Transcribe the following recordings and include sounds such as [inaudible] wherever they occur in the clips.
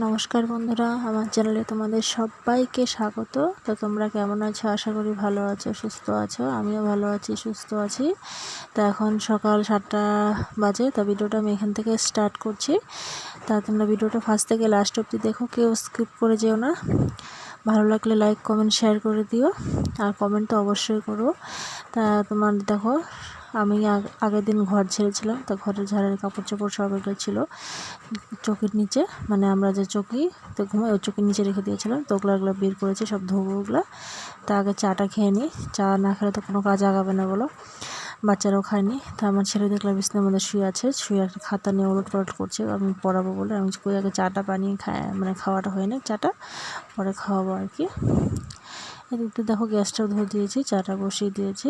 নমস্কার বন্ধুরা, আমার চ্যানেলে তোমাদের সবাইকে স্বাগত। তো তোমরা কেমন আছো? আশা করি ভালো আছো, সুস্থ আছো। আমিও ভালো আছি, সুস্থ আছি। তো এখন সকাল সাতটা বাজে, তা ভিডিওটা আমি এখান থেকে স্টার্ট করছি। তা তোমরা ভিডিওটা ফার্স্ট থেকে লাস্ট অবধি দেখো, কেউ স্কিপ করে যেও না। ভালো লাগলে লাইক কমেন্ট শেয়ার করে দিও। আর কমেন্ট তো অবশ্যই করো। তা তোমার দেখো আমি আগের দিন ঘর ছেড়েছিলাম, তো ঘরের ঝাড়ের কাপড় চোপড় সব এগুলো ছিল চোখের নিচে মানে আমরা যে চকি, তো ঘুমাই, ওই চোখের নিচে রেখে দিয়েছিলাম, তো ওগুলো ওগুলো বের করেছি, সব ধোবো ওগুলো, তা আগে চাটা খেয়ে নিই চা না খেলে তো কোনো কাজ আগাবে না বলো। বাচ্চারাও খায়নি। তা আমার ছেলে দেখলাম বিছনার মধ্যে শুয়ে আছে, শুয়ে একটা খাতা নিয়ে ওলট পালট করছে। আমি পড়াবো বলে আমি কই আগে চাটা বানিয়ে খায় মানে খাওয়াটা হয়নি চাটা, পরে খাওয়াবো আর কি। একটু দেখো গ্যাসটাও ধরে দিয়েছি, চাটা বসিয়ে দিয়েছি।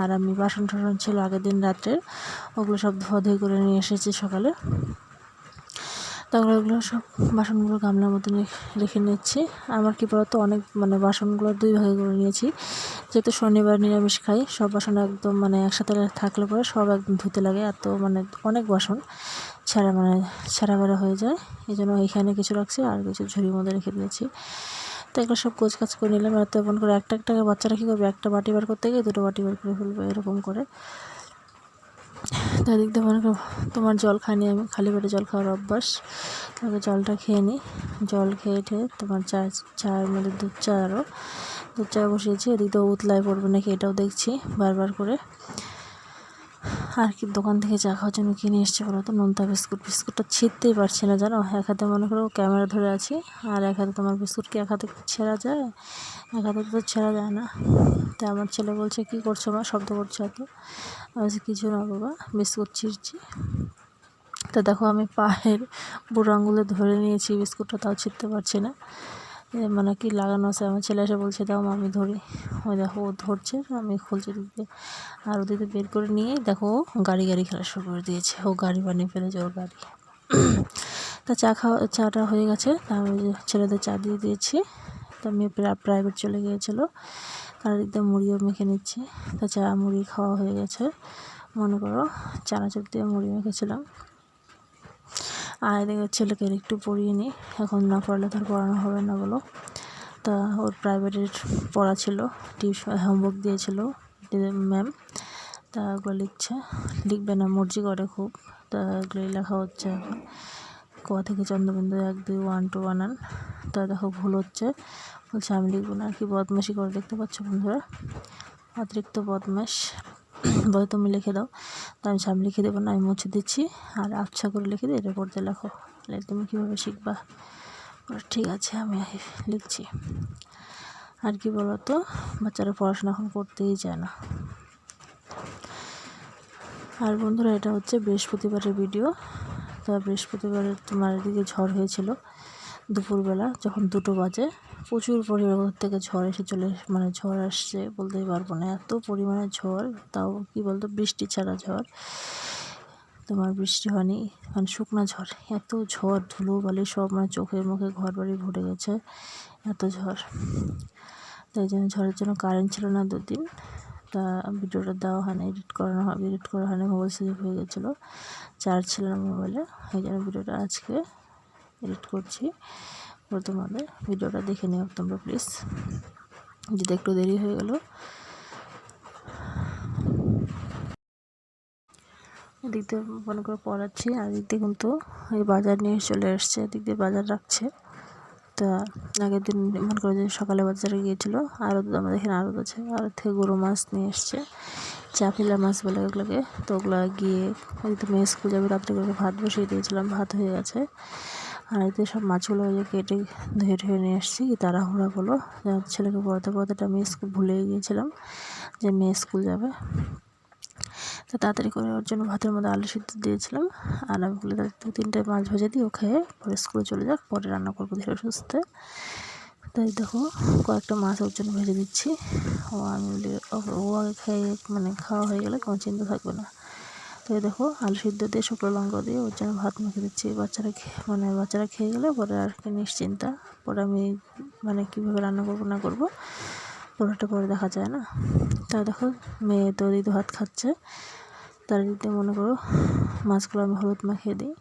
আর আমি বাসন টাসন ছিল আগের দিন রাত্রের, ওগুলো সব ধোয়া ধুয়ে করে নিয়ে এসেছি সকালে। তারপরে ওগুলো সব বাসনগুলো গামলার মতো রেখে নিচ্ছি। আমার কী বলতো, অনেক মানে বাসনগুলো দুই ভাগে করে নিয়েছি। যেহেতু শনিবার নিরামিষ খাই, সব বাসন একদম মানে একসাথে থাকলে পরে সব একদম ধুতে লাগে, এত মানে অনেক বাসন ছেঁড়া মানে ছেঁড়া বেড়া হয়ে যায়। এই জন্য এইখানে কিছু রাখছি আর কিছু ঝুড়ির মধ্যে রেখে দিয়েছি। তো এগুলো সব কোচ কাজ করে নিলাম। আর তেমন করে একটা একটা বাচ্চারা কী করবে? একটা বাটি বার করতে গিয়ে দুটো বাটি বার করে ফেলবে, এরকম করে। তাই দেখতে পারেন তোমার জল খাইনি আমি, খালি পেটে জল খাওয়ার অভ্যাস। তারপর জলটা খেয়ে নিই জল খেয়ে ঠেয়ে তোমার চা চায়ের মধ্যে দুধ চা আরও দুধ চা বসিয়েছি, এদিক উতলায় পড়বে নাকি এটাও দেখছি বারবার করে। আর কি দোকান থেকে চা খাওয়ার জন্য কিনে এসছে বলো তো? নোনতা বিস্কুট। বিস্কুটটা ছিঁড়তেই পারছি না, জানো? এক হাতে মনে করো ক্যামেরা ধরে আছি, আর এক হাতে তোমার বিস্কুট কি এক হাতে ছেঁড়া যায়? এক হাতে তো ছেঁড়া যায় না। তা আমার ছেলে বলছে, কী করছ মা? শব্দ করছ এত? বলছি, কিছু না বাবা, বিস্কুট ছিঁড়ছি। তা দেখো আমি পায়ের বুড়ো আঙুলে ধরে নিয়েছি, বিস্কুটটা তাও ছিঁড়তে পারছি না। মানে কি লাগানো আছে? আমার ছেলে এসে বলছে, দাও আমি ধরি। ওই দেখো, ও ধরছে, আমি খুলছি দিকে আর ওদিকে বের করে নিয়ে দেখো গাড়ি গাড়ি খেলা শুরু করে দিয়েছে। ও গাড়ি বানিয়ে ফেলেছে, ওর গাড়ি। তা চা খাওয়া, চাটা হয়ে গেছে। তা আমি ছেলেদের চা দিয়ে দিয়েছি। তা মেয়ে প্রাইভেট চলে গিয়েছিল। তার দিক মুড়িও মেখে নিচ্ছি। তা চা, মুড়ি খাওয়া হয়ে গেছে। মনে করো, চানাচুর দিয়ে মুড়ি মেখেছিলাম। আর এদিকে ছেলেকে একটু পড়িয়ে নিই। এখন না পড়লে তার পড়ানো হবে না বলো। তা ওর প্রাইভেটের পড়া ছিল টিউশন হোমওয়ার্ক দিয়েছিল ম্যাম তা ওগুলো লিখছে, লিখবে না, মর্জি করে খুব। তা এগুলোই লেখা হচ্ছে এখন। ক থেকে চন্দ্রবিন্দু এক, দুই ওয়ান টু বানান তা দেখো ভুল হচ্ছে। বলছে আমি লিখব না কি বদমাশি করে দেখতে পাচ্ছ বন্ধুরা? অতিরিক্ত বদমাস [coughs] বলে তুমি লিখে দাও। আমি আমি লিখে দেবো না, আমি মুছে দিচ্ছি। আর আচ্ছা করে লিখে দিই এটা পড়তে লেখো। তুমি কীভাবে শিখবা? ঠিক আছে, আমি লিখছি। আর কি বলতো, বাচ্চারা পড়াশোনা এখন করতেই চায় না। আর বন্ধুরা, এটা হচ্ছে বৃহস্পতিবারের ভিডিও তা বৃহস্পতিবারের তোমার এদিকে ঝড় হয়েছিল। দুপুরবেলা যখন দুটো বাজে, প্রচুর পরিমাণ থেকে ঝড় এসে চলে মানে ঝড় আসছে বলতেই পারব না। এত পরিমাণে ঝড়, তাও কি বলতো, বৃষ্টি ছাড়া ঝড়। তোমার বৃষ্টি হয়নি মানে শুকনো ঝড়। এত ঝড়, ধুলো, বালি সব মানে চোখে মুখে ঘর বাড়ি ভরে গেছে, এত ঝড়। তাই জন্য ঝড়ের জন্য কারেন্ট ছিল না দুদিন। তা ভিডিওটা দেওয়া হয় না এডিট করানো হয় এডিট করা হয় না মোবাইল সুইচ হয়ে গেছিল। চার্জ ছিল না মোবাইলে এই জন্য ভিডিওটা আজকে এডিট করছি। তোমাদের ভিডিওটা দেখে নিও তোমরা প্লিজ যদি একটু দেরি হয়ে গেল। এদিক দিয়ে মনে করে পড়াচ্ছি, আর এদিক দিয়ে কিন্তু এই বাজার নিয়ে চলে এসছে। এদিক দিয়ে বাজার রাখছে। তা আগের দিন মনে করে যে সকালে বাজারে গিয়েছিল আরও আমাদের এখানে আরও আছে। আরও থেকে গরু মাছ নিয়ে এসছে। চাপিলা মাছ বলে ওগুলোকে। তো ওগুলো গিয়ে মেয়ে স্কুল যাবে রাত্রে করে ভাত বসিয়ে দিয়েছিলাম। ভাত হয়ে গেছে। এতে সব মাছগুলো ওই যে কেটে ধুয়ে ধুয়ে নিয়ে এসেছি তাড়াহুড়া বলো ছেলেকে পড়াতে পড়াতে আমি স্কুল ভুলে গিয়েছিলাম যে মেয়ে স্কুল যাবে। তো তাড়াতাড়ি করে ওর জন্য ভাতের মধ্যে আলু সিদ্ধ দিয়েছিলাম। আর আমি বলে দু তিনটে মাছ ভেজে দিই, ও খেয়ে পরে স্কুলে চলে যাক, পরে রান্না করব ধীরে সুস্থে। তাই দেখো, কয়েকটা মাছ ওর জন্য ভেজে দিচ্ছি। ও আমি বলি ও আগে খেয়ে মানে খাওয়া হয়ে গেলে কোনো চিন্তা থাকবে না। তো দেখো আলু সিদ্ধ দিয়ে শুকনো লঙ্কা দিয়ে ওর জন্য ভাত মেখে দিচ্ছি। বাচ্চারা মানে বাচ্চারা খেয়ে গেলে পরে আর কি নিশ্চিন্তা, পরে আমি মানে কীভাবে রান্না করব না করব, পুরোটা পরে দেখা যায় না। তা দেখো মেয়ে তো দিদি ভাত খাচ্ছে, তার দিতে মনে করো মাছগুলো আমি হলুদ মাখিয়ে দিই,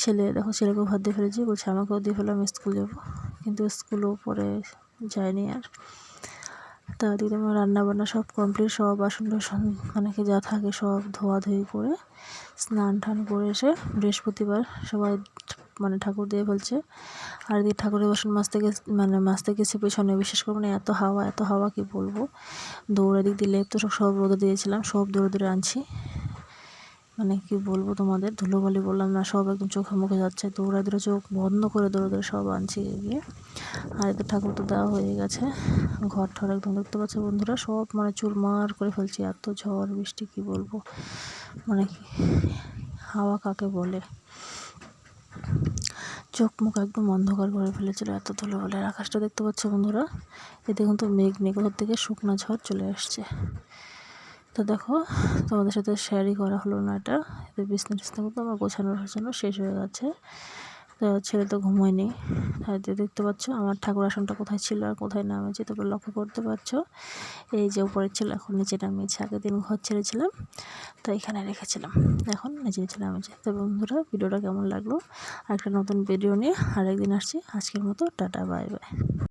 ছেলে দেখো ছেলেকেও ভাত দিয়ে ফেলেছি, বলছে আমাকেও দিয়ে ফেলো, আমি স্কুল যাব। কিন্তু স্কুলও পরে যায়নি আর। তা তোমার আমার রান্না বান্না সব কমপ্লিট সব বাসন টাসন মানে কি যা থাকে সব ধোয়াধুয়ি করে স্নান টান করে এসে বৃহস্পতিবার সবাই মানে ঠাকুর দিয়ে ফেলছে। আর এদিকে ঠাকুরের বাসন মাজতে গেছে মানে মাজতে গেছে পেছনে, বিশেষ করে মানে এত হাওয়া এত হাওয়া কি বলব? দৌড়ে দিক দিয়ে লেপ তো সব রোদে দিয়েছিলাম, সব দৌড়ে দৌড়ে আনছি। মানে কি বলব তোমাদের? ধুলোবালি বললাম না, সব একদম চোখে মুখে যাচ্ছে। দৌড়ে দৌড়ে চোখ বন্ধ করে দৌড়ে দৌড়ে সব আনছি গিয়ে। আর এতে ঠাকুর তো দেওয়া হয়ে গেছে। ঘর ঠর একদম দেখতে পাচ্ছ বন্ধুরা, সব মানে চুরমার করে ফেলছি। এত ঝড়, বৃষ্টি, কি বলব? মানে কি, হাওয়া কাকে বলে? চোখ মুখ একদম অন্ধকার করে ফেলেছিল এত ধুলো বলে আকাশটা দেখতে পাচ্ছ বন্ধুরা, এতে কিন্তু মেঘ নেই কোথার থেকে শুকনা ঝড় চলে আসছে। তো দেখো, তোমাদের সাথে শেয়ারই করা হলো না এটা। এতে বিছনা টিছনা কিন্তু আমার গোছানোর জন্য শেষ হয়ে গেছে। তো ছেলে তো ঘুমোয়নি। তাই দেখতে পাচ্ছ, আমার ঠাকুর আসনটা কোথায় ছিল আর কোথায় নামেছে তোমরা লক্ষ্য করতে পারছ, এই যে উপরে ছিল, এখন নিচে নামিয়েছে আগের দিন ঘর ছেড়েছিলাম, তো এখানে রেখেছিলাম। এখন নিচে নিচে নামিয়েছে। তো বন্ধুরা, ভিডিওটা কেমন লাগল? আর একটা নতুন ভিডিও নিয়ে আরেকদিন আসছি। আজকের মতো, টাটা বাই বাই